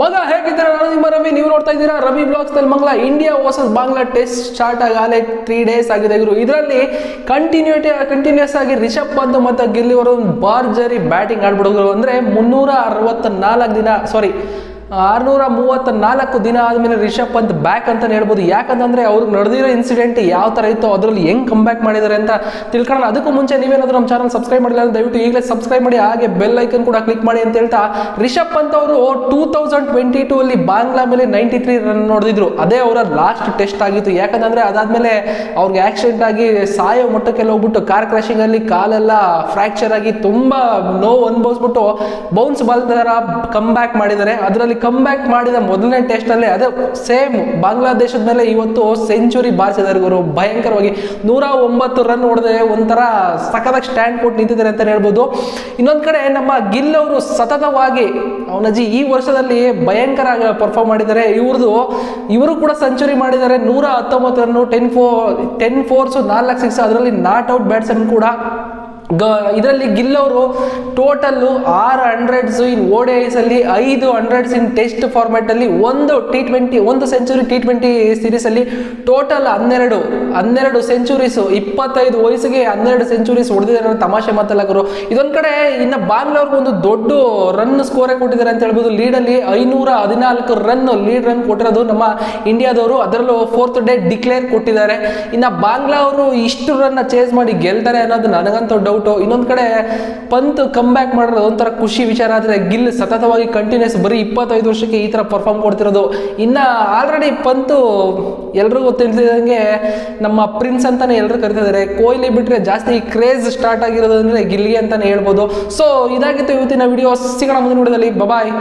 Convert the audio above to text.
ಮಗ ಹೇಗಿದ್ದೀರಾ ನಾನು ನಿಮ್ಮ ರವಿ? ನೀವು ನೋಡ್ತಾ ಇದ್ದೀರಾ? ರವಿ ಬ್ಲಾಗ್ಸ್ನಲ್ಲಿ ಮಂಗಲ India versus Bangla test start ಆಗಲೇ ತ್ರೀ ಡೇಸ್ ಆಗಿದೆ ಗುರು. ಇದರಲ್ಲಿ ಕಂಟಿನ್ಯೂಟಿ ಕಂಟಿನ್ಯೂಸ್ ಆಗಿ ರಿಷಬ್ ಪಂತ್ ಮತ್ತು ಗಿಲ್ಲಿ ಅವರು ಬಾರ್ಜರಿ ಬ್ಯಾಟಿಂಗ್ ಆಡ್ಬಿಡೋದು ಅಂದರೆ ಮುನ್ನೂರ ಅರವತ್ತ ನಾಲ್ಕು ದಿನ ಸಾರಿ ಆರ್ನೂರ ಮೂವತ್ತ ನಾಲ್ಕು ದಿನ ಆದಮೇಲೆ ರಿಷಬ್ ಪಂತ್ ಬ್ಯಾಕ್ ಅಂತ ಹೇಳ್ಬೋದು. ಯಾಕಂತಂದರೆ ಅವ್ರಿಗೆ ನಡೆದಿರೋ ಇನ್ಸಿಡೆಂಟ್ ಯಾವ ಥರ ಇತ್ತು ಅದರಲ್ಲಿ ಹೆಂಗ್ ಕಮ್ ಬ್ಯಾಕ್ ಮಾಡಿದ್ದಾರೆ ಅಂತ ತಿಳ್ಕೊಳ್ಳೋಣ. ಅದಕ್ಕೂ ಮುಂಚೆ ನೀವೇನಾದ್ರೂ ನಮ್ಮ ಚಾನಲ್ ಸಬ್ಸ್ಕ್ರೈಬ್ ಮಾಡಿಲ್ಲ ದಯವಿಟ್ಟು ಈಗಲೇ ಸಬ್ಸ್ಕ್ರೈಬ್ ಮಾಡಿ, ಹಾಗೆ ಬೆಲ್ ಐಕನ್ ಕೂಡ ಕ್ಲಿಕ್ ಮಾಡಿ ಅಂತ ಹೇಳ್ತಾ ರಿಷಬ್ ಪಂತ್ ಅವರು ಟೂ ತೌಸಂಡ್ ಟ್ವೆಂಟಿ ಟೂ ಅಲ್ಲಿ ಬಾಂಗ್ಲಾ ಮೇಲೆ ನೈಂಟಿ ತ್ರೀ ರನ್ ನೋಡಿದ್ರು ಅದೇ ಅವರ ಲಾಸ್ಟ್ ಟೆಸ್ಟ್ ಆಗಿತ್ತು. ಯಾಕಂದ್ರೆ ಅದಾದ್ಮೇಲೆ ಅವ್ರಿಗೆ ಆಕ್ಸಿಡೆಂಟ್ ಆಗಿ ಸಾಯೋ ಮಟ್ಟಕ್ಕೆಲ್ಲ ಹೋಗ್ಬಿಟ್ಟು ಕಾರ್ ಕ್ರಾಶಿಂಗ್ ಅಲ್ಲಿ ಕಾಲೆಲ್ಲ ಫ್ರಾಕ್ಚರ್ ಆಗಿ ತುಂಬಾ ನೋವು ಅನುಭವಿಸ್ಬಿಟ್ಟು ಬೌನ್ಸ್ ಬಾಲ್ ತರ ಕಮ್ ಬ್ಯಾಕ್ ಮಾಡಿದ್ದಾರೆ. ಅದರಲ್ಲಿ ಕಮ್ ಬ್ಯಾಕ್ ಮಾಡಿದ ಮೊದಲನೇ ಟೆಸ್ಟ್ ಅಲ್ಲಿ ಅದೇ ಸೇಮ್ ಬಾಂಗ್ಲಾದೇಶದ ಮೇಲೆ ಇವತ್ತು ಸೆಂಚುರಿ ಬಾರಿಸಿದ್ದಾರೆ ಗುರು ಭಯಂಕರವಾಗಿ ನೂರ ಒಂಬತ್ತು ರನ್ ಹೊಡೆದ್ರೆ ಒಂಥರ ಸಖತ್ತಾಗಿ ಸ್ಟ್ಯಾಂಡ್ ಕೊಟ್ಟು ನಿಂತಿದ್ದಾರೆ ಅಂತ ಹೇಳ್ಬೋದು. ಇನ್ನೊಂದು ಕಡೆ ನಮ್ಮ ಗಿಲ್ ಅವರು ಸತತವಾಗಿ ಅವನಜ್ಜಿ ಈ ವರ್ಷದಲ್ಲಿ ಭಯಂಕರ ಪರ್ಫಾರ್ಮ್ ಮಾಡಿದ್ದಾರೆ. ಇವ್ರದ್ದು ಇವರು ಕೂಡ ಸೆಂಚುರಿ ಮಾಡಿದ್ದಾರೆ. ನೂರ ಹತ್ತೊಂಬತ್ತು ರನ್ನು ಟೆನ್ ಫೋ ಟೆನ್ ಫೋರ್ಸು ನಾಲ್ಕು ಸಿಕ್ಸ್ ಅದರಲ್ಲಿ ನಾಟ್ ಔಟ್ ಬ್ಯಾಟ್ಸ್ಮನ್ ಕೂಡ ಗ, ಇದರಲ್ಲಿ ಗಿಲ್ ಅವರು ಟೋಟಲ್ಲು ಆರು ಹಂಡ್ರೆಡ್ಸ್ ಇನ್ ಓಡಿಐಸ್ ಅಲ್ಲಿ ಐದು ಹಂಡ್ರೆಡ್ಸ್ ಇನ್ ಟೆಸ್ಟ್ ಫಾರ್ಮ್ಯಾಟ್ ಅಲ್ಲಿ ಒಂದು ಟಿ ಟ್ವೆಂಟಿ ಒಂದು ಸೆಂಚುರಿ ಟಿ ಟ್ವೆಂಟಿ ಸೀರೀಸ್ ಅಲ್ಲಿ ಟೋಟಲ್ ಹನ್ನೆರಡು ಹನ್ನೆರಡು ಸೆಂಚುರೀಸ್ ಇಪ್ಪತ್ತೈದು ವಯಸ್ಸಿಗೆ ಹನ್ನೆರಡು ಸೆಂಚುರೀಸ್ ಹೊಡೆದಿದ್ದಾರೆ ತಮಾಷೆ ಮಾತಲ್ಲಾಗರು ಇದೊಂದ್ ಕಡೆ ಇನ್ನು ಬಾಂಗ್ಲವ್ರಿಗೆ ಒಂದು ದೊಡ್ಡ ರನ್ ಸ್ಕೋರೇ ಕೊಟ್ಟಿದ್ದಾರೆ ಅಂತ ಹೇಳ್ಬೋದು. ಲೀಡಲ್ಲಿ ಐನೂರ ಹದಿನಾಲ್ಕು ರನ್ ಲೀಡ್ ರನ್ ಕೊಟ್ಟಿರೋದು ನಮ್ಮ ಇಂಡಿಯಾದವರು. ಅದರಲ್ಲೂ ಫೋರ್ತ್ ಡೇ ಡಿಕ್ಲೇರ್ ಕೊಟ್ಟಿದ್ದಾರೆ. ಇನ್ನು ಬಾಂಗ್ಲಾ ಅವರು ಇಷ್ಟು ರನ್ನ ಚೇಸ್ ಮಾಡಿ ಗೆಲ್ತಾರೆ ಅನ್ನೋದು ನನಗಂತೂ ಡೌಟು ಇನ್ನೊಂದು ಕಡೆ ಪಂತ್ ಕಮ್ ಬ್ಯಾಕ್ ಮಾಡಿದ್ರೆ ಒಂಥರ ಖುಷಿ ವಿಚಾರ. ಆದರೆ ಗಿಲ್ ಸತತವಾಗಿ ಕಂಟಿನ್ಯೂಸ್ ಬರೀ ಇಪ್ಪತ್ತೈದು ವರ್ಷಕ್ಕೆ ಈ ಥರ ಪರ್ಫಾರ್ಮ್ ಕೊಡ್ತಿರೋದು. ಇನ್ನು ಆಲ್ರೆಡಿ ಪಂತು ಎಲ್ರಿಗೂ ತಿಳಿದಂಗೆ ನಮ್ಮ ಪ್ರಿನ್ಸ್ ಅಂತಾನೆ ಎಲ್ಲರೂ ಕರಿತಿದ್ದಾರೆ ಕೊಹ್ಲಿ ಬಿಟ್ಟರೆ ಜಾಸ್ತಿ ಕ್ರೇಜ್ ಸ್ಟಾರ್ಟ್ ಆಗಿರೋದು ಅಂದರೆ ಗಿಲ್ಲಿಗೆ ಅಂತಾನೆ ಹೇಳ್ಬೋದು. ಸೊ ಇದಾಗಿತ್ತು ಇವತ್ತಿನ ವಿಡಿಯೋ ಸಿಗೋಣ ಮುಂದಿನ ವಿಡಿಯೋದಲ್ಲಿ ಬಬಾಯ್